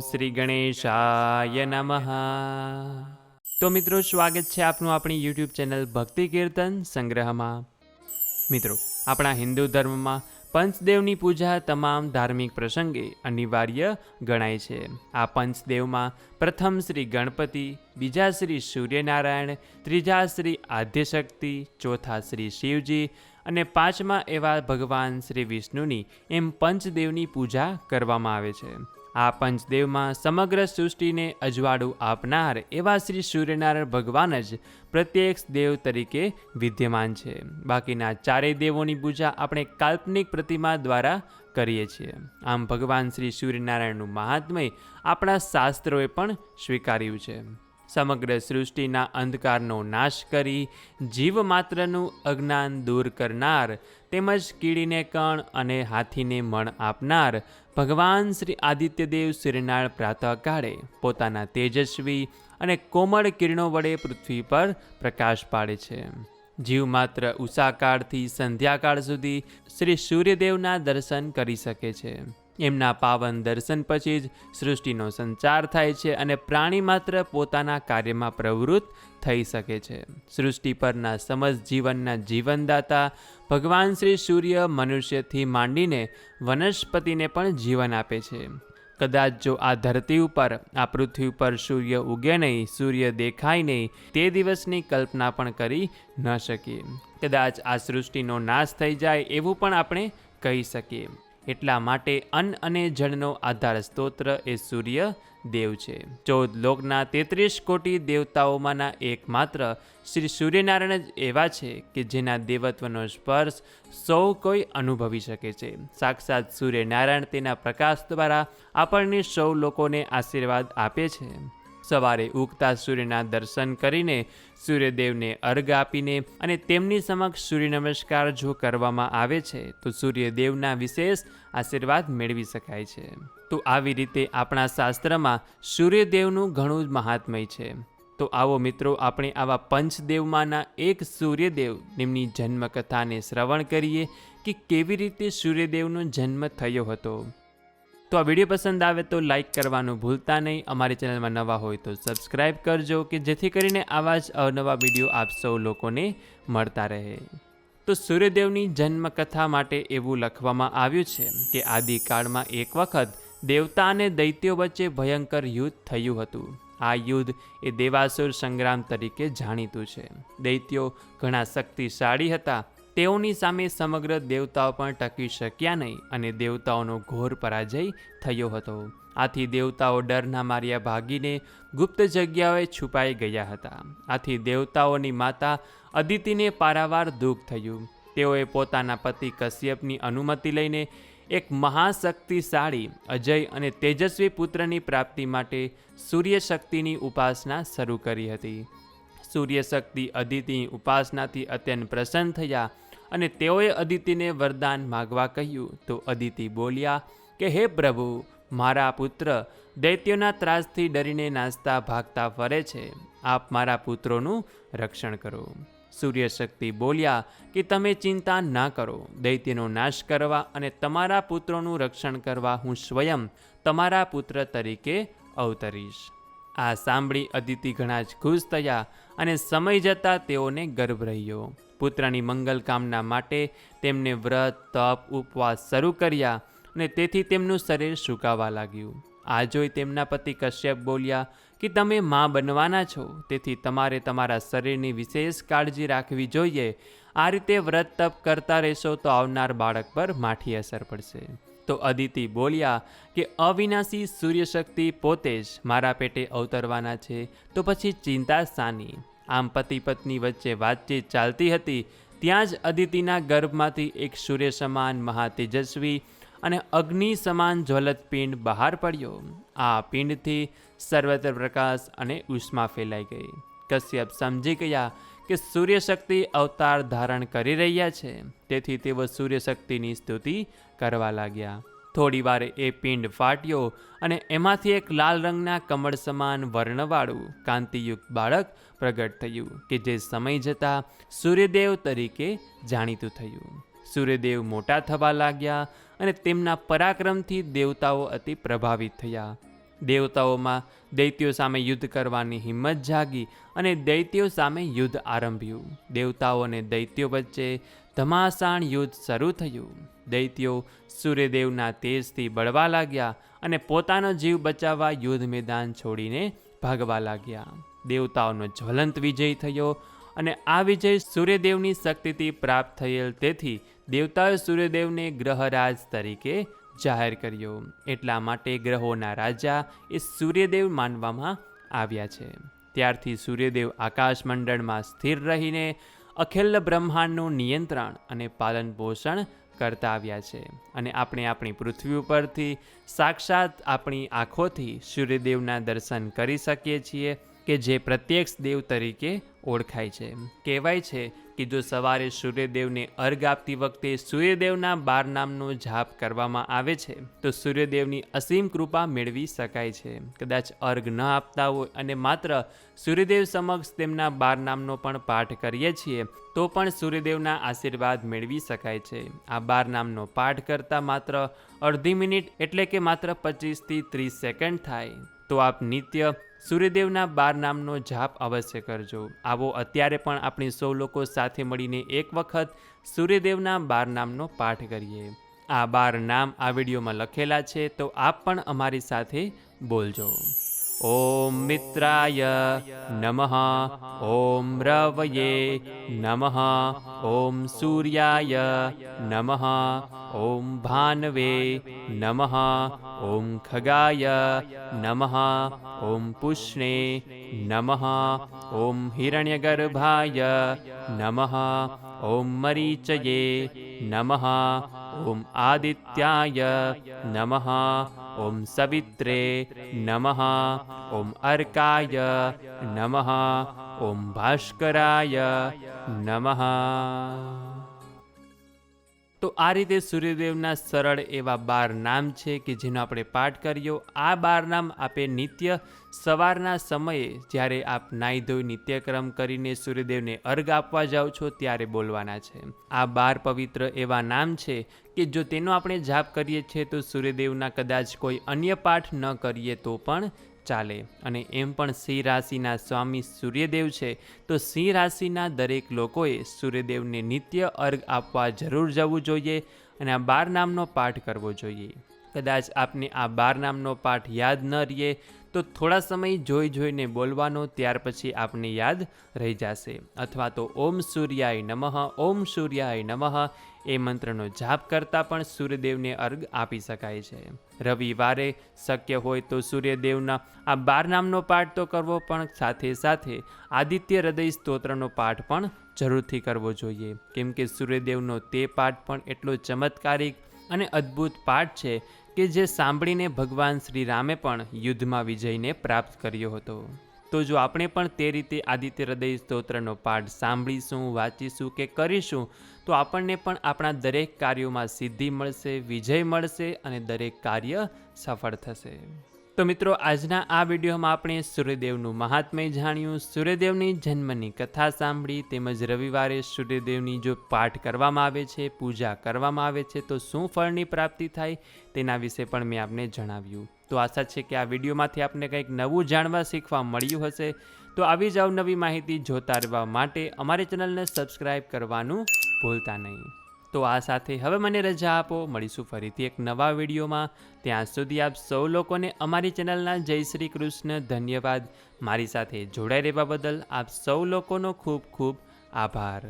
શ્રી ગણેશાય નમઃ. તો મિત્રો, સ્વાગત છે આપનું આપણી યુટ્યુબ ચેનલ ભક્તિ કીર્તન સંગ્રહમાં. મિત્રો, આપણા હિન્દુ ધર્મમાં પંચદેવની પૂજા તમામ ધાર્મિક પ્રસંગે અનિવાર્ય ગણાય છે. આ પંચદેવમાં પ્રથમ શ્રી ગણપતિ, બીજા શ્રી સૂર્યનારાયણ, ત્રીજા શ્રી આદ્યશક્તિ, ચોથા શ્રી શિવજી અને પાંચમા એવા ભગવાન શ્રી વિષ્ણુની એમ પંચદેવની પૂજા કરવામાં આવે છે. આ પંચદેવમાં સમગ્ર સૃષ્ટિને અજવાળું આપનાર એવા શ્રી સૂર્યનારાયણ ભગવાન જ પ્રત્યક્ષ દેવ તરીકે વિદ્યમાન છે. બાકીના ચારેય દેવોની પૂજા આપણે કાલ્પનિક પ્રતિમા દ્વારા કરીએ છીએ. આમ ભગવાન શ્રી સૂર્યનારાયણનું મહાત્મય આપણા શાસ્ત્રોએ પણ સ્વીકાર્યું છે. સમગ્ર સૃષ્ટિના અંધકારનો નાશ કરી જીવ માત્રનું અજ્ઞાન દૂર કરનાર, તેમજ કીડીને કણ અને હાથીને મણ આપનાર, ભગવાન શ્રી આદિત્યદેવ સૂર્યનારાયણ પ્રાતઃકાળે પોતાના તેજસ્વી અને કોમળ કિરણો વડે પૃથ્વી પર પ્રકાશ પાડે છે. જીવ માત્ર ઉષાકાળથી સંધ્યાકાળ સુધી શ્રી સૂર્યદેવના દર્શન કરી શકે છે. એમના પાવન દર્શન પછી જ સૃષ્ટિનો સંચાર થાય છે અને પ્રાણી માત્ર પોતાના કાર્યમાં પ્રવૃત્ત થઈ શકે છે. સૃષ્ટિ પરના સમજ જીવનના જીવનદાતા ભગવાન શ્રી સૂર્ય મનુષ્યથી માંડીને વનસ્પતિને પણ જીવન આપે છે. કદાચ જો આ ધરતી ઉપર, આ પૃથ્વી ઉપર સૂર્ય ઉગે નહીં, સૂર્ય દેખાય નહીં, તે દિવસની કલ્પના પણ કરી ન શકીએ. કદાચ આ સૃષ્ટિનો નાશ થઈ જાય એવું પણ આપણે કહી શકીએ. એટલા માટે અન્ન અને જળનો આધાર સ્તોત્ર એ સૂર્ય દેવ છે. ચૌદ લોકના તેત્રીસ કોટી દેવતાઓમાંના એકમાત્ર શ્રી સૂર્યનારાયણ જ એવા છે કે જેના દેવત્વનો સ્પર્શ સૌ કોઈ અનુભવી શકે છે. સાક્ષાત સૂર્યનારાયણ તેના પ્રકાશ દ્વારા આપણને સૌ લોકોને આશીર્વાદ આપે છે. સવારે ઉગતા સૂર્યના દર્શન કરીને સૂર્યદેવને અર્ઘ આપીને અને તેમની સમક્ષ સૂર્ય નમસ્કાર જો કરવામાં આવે છે, તો સૂર્યદેવના વિશેષ આશીર્વાદ મેળવી શકાય છે. તો આવી રીતે આપણા શાસ્ત્રમાં સૂર્યદેવનું ઘણું જ મહાત્મય છે. તો આવો મિત્રો, આપણે આવા પંચદેવમાંના એક સૂર્યદેવ નિમની જન્મકથાને શ્રવણ કરીએ કે કેવી રીતે સૂર્યદેવનો જન્મ થયો હતો. તો આ વીડિયો પસંદ આવે તો લાઈક કરવાનું ભૂલતા નહીં. અમારી ચેનલમાં નવા હોય તો સબસ્ક્રાઈબ કરજો કે જેથી કરીને આવા જ અવનવા વીડિયો આપ સૌ લોકોને મળતા રહે. તો સૂર્યદેવની જન્મકથા માટે એવું લખવામાં આવ્યું છે કે આદિકાળમાં એક વખત દેવતા અને દૈત્યો વચ્ચે ભયંકર યુદ્ધ થયું હતું. આ યુદ્ધ એ દેવાસુર સંગ્રામ તરીકે જાણીતું છે. દૈત્યો ઘણા શક્તિશાળી હતા તેઓની સામે સમગ્ર દેવતાઓ પણ ટકી શક્યા નહીં અને દેવતાઓનો ઘોર પરાજય થયો હતો. આથી દેવતાઓ ડરના માર્યા ભાગીને ગુપ્ત જગ્યાએ છુપાઈ ગયા હતા. આથી દેવતાઓની માતા અદિતિને પારાવાર દુઃખ થયું. તેઓએ પોતાના પતિ કશ્યપની અનુમતિ લઈને એક મહાશક્તિશાળી, અજય અને તેજસ્વી પુત્રની પ્રાપ્તિ માટે સૂર્ય શક્તિની ઉપાસના શરૂ કરી હતી. સૂર્ય અદિતિ ઉપાસનાથી અત્યંત પ્રસન્ન થયા અને તેઓએ અદિતિને વરદાન માગવા કહ્યું. તો અદિતિ બોલ્યા, કે હે પ્રભુ, મારા પુત્ર, દૈત્યોના ત્રાસથી ડરીને નાસ્તા ભાગતા ફરે છે. આપ મારા પુત્રોનું રક્ષણ કરો. સૂર્યશક્તિ બોલ્યા, કે તમે ચિંતા ના કરો. દૈત્યનો નાશ કરવા અને તમારા પુત્રોનું રક્ષણ કરવા હું સ્વયં તમારા પુત્ર તરીકે અવતરીશ. આ સાંભળી અદિતિ ઘણા જ ખુશ થયા અને સમય જતાં તેઓને ગર્ભ રહ્યો. પુત્રની મંગલ કામના માટે તેમને વ્રત, તપ, ઉપવાસ શરૂ કર્યા અને તેથી તેમનું શરીર સુકાવા લાગ્યું. આ જોઈ તેમના પતિ કશ્યપ બોલ્યા કે તમે મા બનવાના છો, તેથી તમારે તમારા શરીરની વિશેષ કાળજી રાખવી જોઈએ. આ રીતે વ્રત, તપ કરતા રહેશો તો આવનાર બાળક પર માઠી અસર પડશે. તો અદિતિ બોલ્યા કે અવિનાશી સૂર્યશક્તિ પોતે જ મારા પેટે અવતરવાના છે, તો પછી ચિંતા સાની આમ પતિ પત્ની વચ્ચે વાતચીત ચાલતી હતી, ત્યાં જ અદિતિના ગર્ભમાંથી એક સૂર્ય સમાન મહાતેજસ્વી અને અગ્નિ સમાન જ્વલત પિંડ બહાર પડ્યો. આ પિંડથી સર્વત્ર પ્રકાશ અને ઉષ્મા ફેલાઈ ગઈ. કશ્યપ સમજી ગયા કે સૂર્યશક્તિ અવતાર ધારણ કરી રહ્યા છે. તેથી તેઓ સૂર્યશક્તિની સ્તુતિ કરવા લાગ્યા. થોડી વારે એ પિંડ ફાટ્યો અને એમાંથી એક લાલ રંગના કમળ સમાન વર્ણવાળું કાંતિયુક્ત બાળક પ્રગટ થયું કે જે સમય જતાં સૂર્યદેવ તરીકે જાણીતું થયું. સૂર્યદેવ મોટા થવા લાગ્યા અને તેમના પરાક્રમથી દેવતાઓ અતિ પ્રભાવિત થયા. દેવતાઓમાં દૈત્યો સામે યુદ્ધ કરવાની હિંમત જાગી અને દૈત્યો સામે યુદ્ધ આરંભ્યું. દેવતાઓ અને દૈત્યો વચ્ચે ધમાસાણ યુદ્ધ શરૂ થયું. દૈત્યો સૂર્યદેવના તેજથી બળવા લાગ્યા અને પોતાનો જીવ બચાવવા યુદ્ધ મેદાન છોડીને ભાગવા લાગ્યા. દેવતાઓનો જ્વલંત વિજય થયો અને આ વિજય સૂર્યદેવની શક્તિથી પ્રાપ્ત થયેલ તેથી દેવતાઓ સૂર્યદેવને ગ્રહરાજ તરીકે જાહેર કર્યો. એટલા માટે ગ્રહોના રાજા એ સૂર્યદેવ માનવામાં આવ્યા છે. ત્યારથી સૂર્યદેવ આકાશમંડળમાં સ્થિર રહીને અખિલ બ્રહ્માંડનું નિયંત્રણ અને પાલન પોષણ કરતા આવ્યા છે. અને આપણે આપણી પૃથ્વી ઉપરથી સાક્ષાત આપણી આંખોથી સૂર્યદેવના દર્શન કરી શકીએ છીએ કે જે પ્રત્યક્ષ દેવ તરીકે ઓળખાય છે. કહેવાય છે કે જો સવારે સૂર્યદેવને અર્ઘ આપતી વખતે સૂર્યદેવના બાર નામનો જાપ કરવામાં આવે છે. તો સૂર્યદેવની અસીમ કૃપા મેળવી શકાય છે. કદાચ અર્ઘ ન આપતા હોય અને માત્ર સૂર્યદેવ સમક્ષ તેમના બાર નામનો પણ પાઠ કરીએ છીએ, તો પણ સૂર્યદેવના આશીર્વાદ મેળવી શકાય છે. આ બાર નામનો પાઠ કરતાં માત્ર અડધી મિનિટ એટલે કે માત્ર પચીસથી ત્રીસ સેકન્ડ થાય. તો આપ નિત્ય સૂર્યદેવના બાર નામનો જાપ અવશ્ય કરજો. આવો અત્યારે પણ આપણે સૌ લોકો સાથે મળીને એક વખત સૂર્યદેવના બાર નામનો પાઠ કરીએ. આ બાર નામ આ વિડીયોમાં લખેલા છે, તો આપ પણ અમારી સાથે બોલજો. ઓમ મિત્રાય નમઃ, ઓમ રવયે નમઃ, ઓમ સૂર્યાય નમઃ, ઓમ ભાનવે નમઃ ॐ खगाय नमः ॐ पुष्णे नमः ॐ हिरण्यगर्भाय नमः ॐ मरीचये नमः ॐ आदित्याय नमः ॐ सवित्रे नमः ॐ अर्काय नमः ॐ भास्कराय नमः। તો આ રીતે સૂર્યદેવના સરળ એવા બાર નામ છે કે જેનો આપણે પાઠ કર્યો. આ બાર નામ આપે નિત્ય સવારના સમયે જ્યારે આપ નાહી ધોઈ નિત્યક્રમ કરીને સૂર્યદેવને અર્ઘ આપવા જાઓ છો ત્યારે બોલવાના છે. આ બાર પવિત્ર એવા નામ છે કે જો તેનો આપણે જાપ કરીએ છીએ તો સૂર્યદેવના કદાચ કોઈ અન્ય પાઠ ન કરીએ તો પણ ચાલે. અને એમ પણ સિંહ રાશિના સ્વામી સૂર્યદેવ છે, તો સિંહ રાશિના દરેક લોકોએ સૂર્યદેવને નિત્ય અર્ઘ આપવા જરૂર જવું જોઈએ અને આ બાર નામનો પાઠ કરવો જોઈએ. કદાચ આપને આ બાર નામનો પાઠ યાદ ન રહીએ, તો થોડા સમય જોઈ જોઈને બોલવાનો, ત્યાર પછી આપને યાદ રહી જશે. અથવા તો ઓમ સૂર્યાય નમઃ, ઓમ સૂર્યાય નમઃ, એ મંત્રનો જાપ કરતાં પણ સૂર્યદેવને અર્ઘ આપી શકાય છે. રવિવારે શક્ય હોય તો સૂર્યદેવના આ બાર નામનો પાઠ તો કરવો, પણ સાથે સાથે આદિત્ય હૃદય સ્તોત્રનો પાઠ પણ જરૂરથી કરવો જોઈએ. કેમ કે સૂર્યદેવનો તે પાઠ પણ એટલો ચમત્કારિક અને અદ્ભુત પાઠ છે કે જે સાંભળીને ભગવાન શ્રી રામે પણ યુદ્ધમાં વિજયને પ્રાપ્ત કર્યો હતો. તો જો આપણે પણ તે રીતે આદિત્ય હૃદય સ્તોત્રનો પાઠ સાંભળીશું, વાંચીશું કે કરીશું, તો આપણને પણ આપણા દરેક કાર્યોમાં સિદ્ધિ મળશે, વિજય મળશે અને દરેક કાર્ય સફળ થશે. તો મિત્રો, આજના આ વિડીયોમાં આપણે સૂર્યદેવનું મહાત્મય જાણ્યું. સૂર્યદેવની જન્મની કથા સાંભળી તેમજ રવિવારે સૂર્યદેવની જો પાઠ કરવામાં આવે છે, પૂજા કરવામાં આવે છે, તો શું ફળની પ્રાપ્તિ થાય તેના વિશે પણ મેં આપને જણાવ્યું. તો આશા છે કે આ વિડીયોમાંથી આપને કંઈક નવું જાણવા શીખવા મળ્યું હશે. તો આવી જ અવનવી માહિતી જોતા રહેવા માટે અમારી ચેનલને સબસ્ક્રાઈબ કરવાનું ભૂલતા નહીં. તો આ સાથે હવે મને રજા આપો. મળીશું ફરીથી એક નવા વિડીયોમાં. ત્યાં સુધી આપ સૌ લોકોને અમારી ચેનલના જય શ્રી કૃષ્ણ ધન્યવાદ. મારી સાથે જોડાઈ રહેવા બદલ આપ સૌ લોકોનો ખૂબ ખૂબ આભાર.